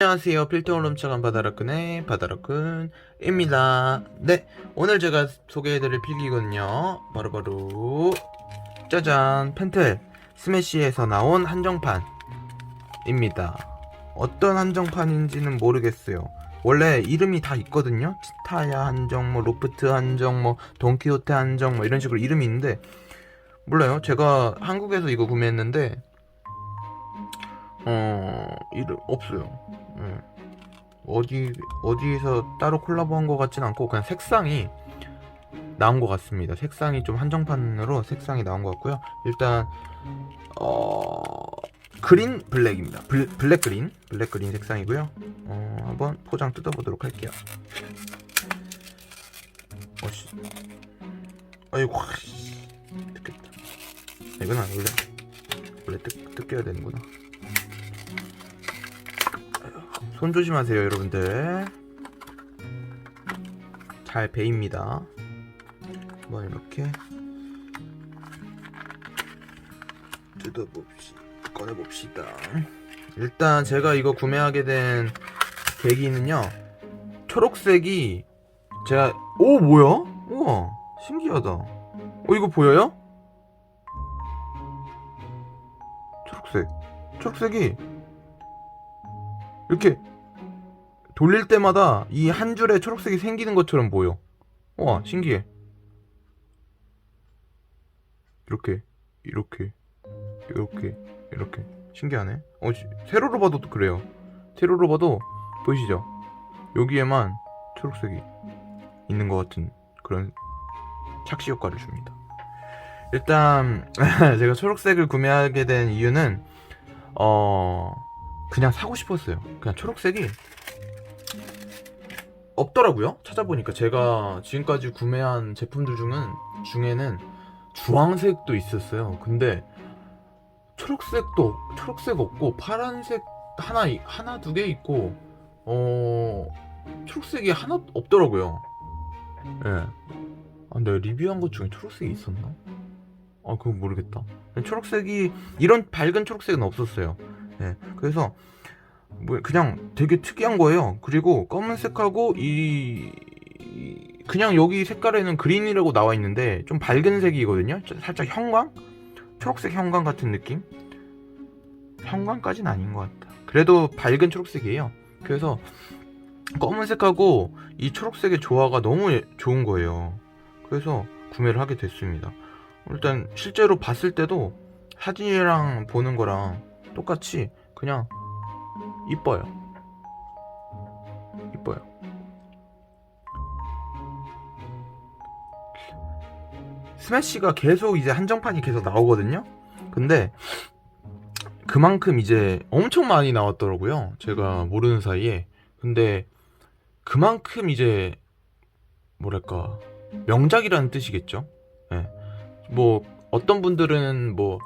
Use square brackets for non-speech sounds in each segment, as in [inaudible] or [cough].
안녕하세요. 필통을 훔쳐간 바다라꾼의 바다라꾼입니다. 네, 오늘 제가 소개해드릴 필기군요. 바로바로 짜잔 펜틀 스매시에서 나온 한정판입니다. 어떤 한정판인지는 모르겠어요. 원래 이름이 다 있거든요. 치타야 한정, 뭐 로프트 한정, 뭐 돈키호테 한정, 뭐 이런 식으로 이름이 있는데 몰라요. 제가 한국에서 이거 구매했는데 어 이름 없어요. 예. 어디 어디에서 따로 콜라보한 것 같진 않고 그냥 색상이 나온 것 같습니다. 색상이 좀 한정판으로 색상이 나온 것 같고요. 일단 어 그린 블랙입니다. 블, 블랙 그린 블랙 그린 색상이고요. 어 한번 포장 뜯어보도록 할게요. 어씨 아이고 씨. 뜯겠다. 아, 이건 원래 원래 뜯, 뜯겨야 되는구나. 손 조심하세요, 여러분들. 잘 베입니다. 한번 이렇게 뜯어봅시다. 꺼내봅시다. 일단 제가 이거 구매하게 된 계기는요. 초록색이 제가 오 뭐야? 우와 신기하다. 어 이거 보여요? 초록색. 초록색이 이렇게 돌릴 때마다 이 한 줄에 초록색이 생기는 것처럼 보여. 와, 신기해. 이렇게, 이렇게, 이렇게, 이렇게. 신기하네. 어, 시- 세로로 봐도 또 그래요. 세로로 봐도 보이시죠? 여기에만 초록색이 있는 것 같은 그런 착시 효과를 줍니다. 일단 [laughs] 제가 초록색을 구매하게 된 이유는 어 그냥 사고 싶었어요. 그냥 초록색이 없더라고요. 찾아보니까 제가 지금까지 구매한 제품들 중은 중에는 주황색도 있었어요. 근데 초록색도 초록색 없고 파란색 하나 이- 하나 두 개 있고 어 초록색이 하나 없더라고요. 예. 아, 내가 리뷰한 것 중에 초록색이 있었나? 아, 그건 모르겠다. 초록색이 이런 밝은 초록색은 없었어요. 예. 그래서 뭐 그냥 되게 특이한 거예요. 그리고 검은색하고 이 이- 그냥 여기 색깔에는 그린이라고 나와 있는데 좀 밝은 색이거든요. 좀 살짝 형광? 초록색 형광 같은 느낌? 형광까지는 아닌 것 같다. 그래도 밝은 초록색이에요. 그래서 검은색하고 이 초록색의 조화가 너무 예- 좋은 거예요. 그래서 구매를 하게 됐습니다. 일단 실제로 봤을 때도 사진이랑 보는 거랑 똑같이 그냥 이뻐요. 이뻐요. 스매시가 계속 이제 한정판이 계속 나오거든요. 근데 그만큼 이제 엄청 많이 나왔더라고요. 제가 모르는 사이에. 근데 그만큼 이제 뭐랄까 명작이라는 뜻이겠죠. 예. 뭐 어떤 분들은 뭐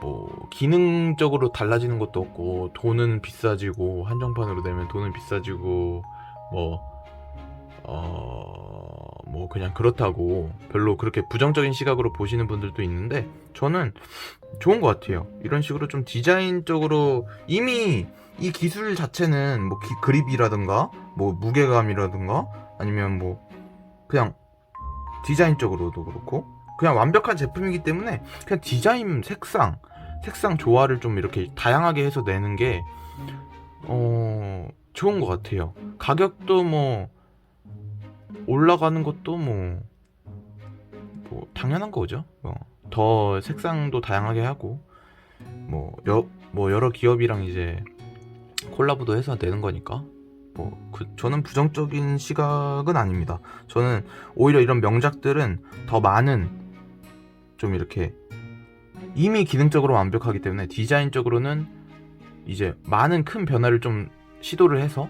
뭐 기능적으로 달라지는 것도 없고 돈은 비싸지고 한정판으로 내면 돈은 비싸지고 뭐 어, 뭐 그냥 그렇다고 별로 그렇게 부정적인 시각으로 보시는 분들도 있는데 저는 좋은 것 같아요. 이런 식으로 좀 디자인적으로 이미 이 기술 자체는 뭐 기- 그립이라든가 뭐 무게감이라든가 아니면 뭐 그냥 디자인적으로도 그렇고 그냥 완벽한 제품이기 때문에 그냥 디자인 색상 색상 조화를 좀 이렇게 다양하게 해서 내는 게 어, 좋은 것 같아요. 가격도 뭐 올라가는 것도 뭐, 뭐 당연한 거죠. 어, 더 색상도 다양하게 하고 뭐, 여, 뭐 여러 기업이랑 이제 콜라보도 해서 내는 거니까 뭐 그, 저는 부정적인 시각은 아닙니다. 저는 오히려 이런 명작들은 더 많은 좀 이렇게 이미 기능적으로 완벽하기 때문에 디자인적으로는 이제 많은 큰 변화를 좀 시도를 해서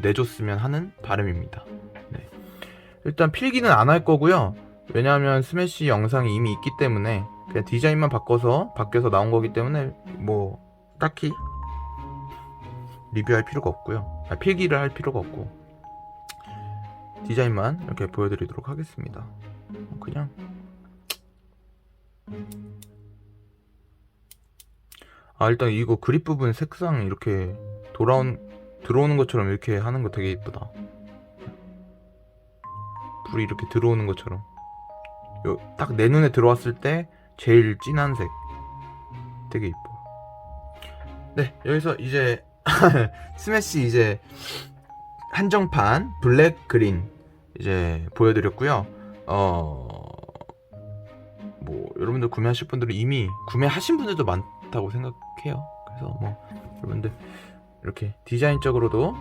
내줬으면 하는 바람입니다. 네. 일단 필기는 안 할 거고요. 왜냐하면 스매시 영상이 이미 있기 때문에 그냥 디자인만 바꿔서 바뀌어서 나온 거기 때문에 뭐 딱히 리뷰할 필요가 없고요. 아, 필기를 할 필요가 없고 디자인만 이렇게 보여드리도록 하겠습니다. 그냥 아 일단 이거 그립 부분 색상 이렇게 돌아온 들어오는 것처럼 이렇게 하는 거 되게 이쁘다. 불이 이렇게 들어오는 것처럼. 딱 내 눈에 들어왔을 때 제일 진한 색. 되게 이뻐. 네, 여기서 이제 [laughs] 스매시 이제 한정판 블랙 그린 이제 보여드렸고요. 어, 뭐 여러분들 구매하실 분들은 이미 구매하신 분들도 많다고 생각해요. 그래서 뭐 여러분들 이렇게 디자인적으로도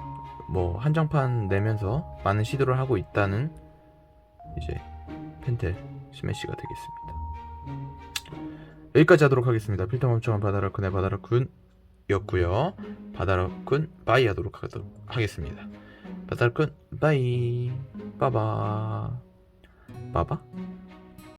뭐 한정판 내면서 많은 시도를 하고 있다는 이제 펜텔 스매시가 되겠습니다. 여기까지 하도록 하겠습니다. 필터 멈춰한 바다라쿤의 바다라쿤이었고요. 바다라쿤 바이 하도록 하겠습니다. 바다라쿤 바이 빠바 빠바